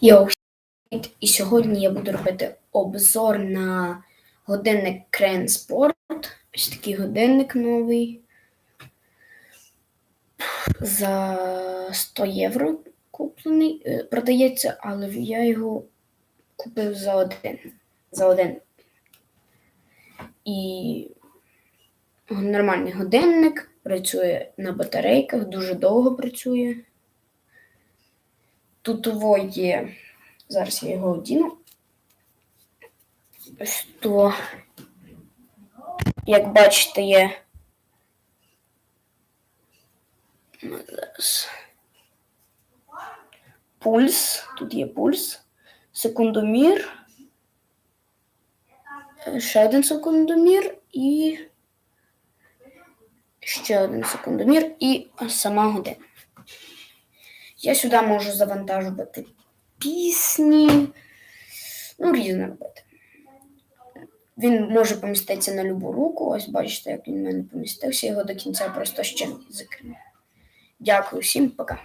Йоу, і сьогодні я буду робити обзор на годинник Crane Sport. Ось такий годинник новий. За 100 євро куплений, е, продається, але я його купив за один. За один. І нормальний годинник, працює на батарейках, дуже довго працює. Тут є. Зараз я його одіну. То, як бачите, є. Зараз. Пульс. Тут є пульс. Секундомір. Ще один секундомір і ще один секундомір і сама година. Я сюди можу завантажувати пісні, ну, різне робити. Він може поміститися на любу руку. Ось бачите, як він в мене помістився. Його до кінця просто ще не закрив. Дякую всім, пока.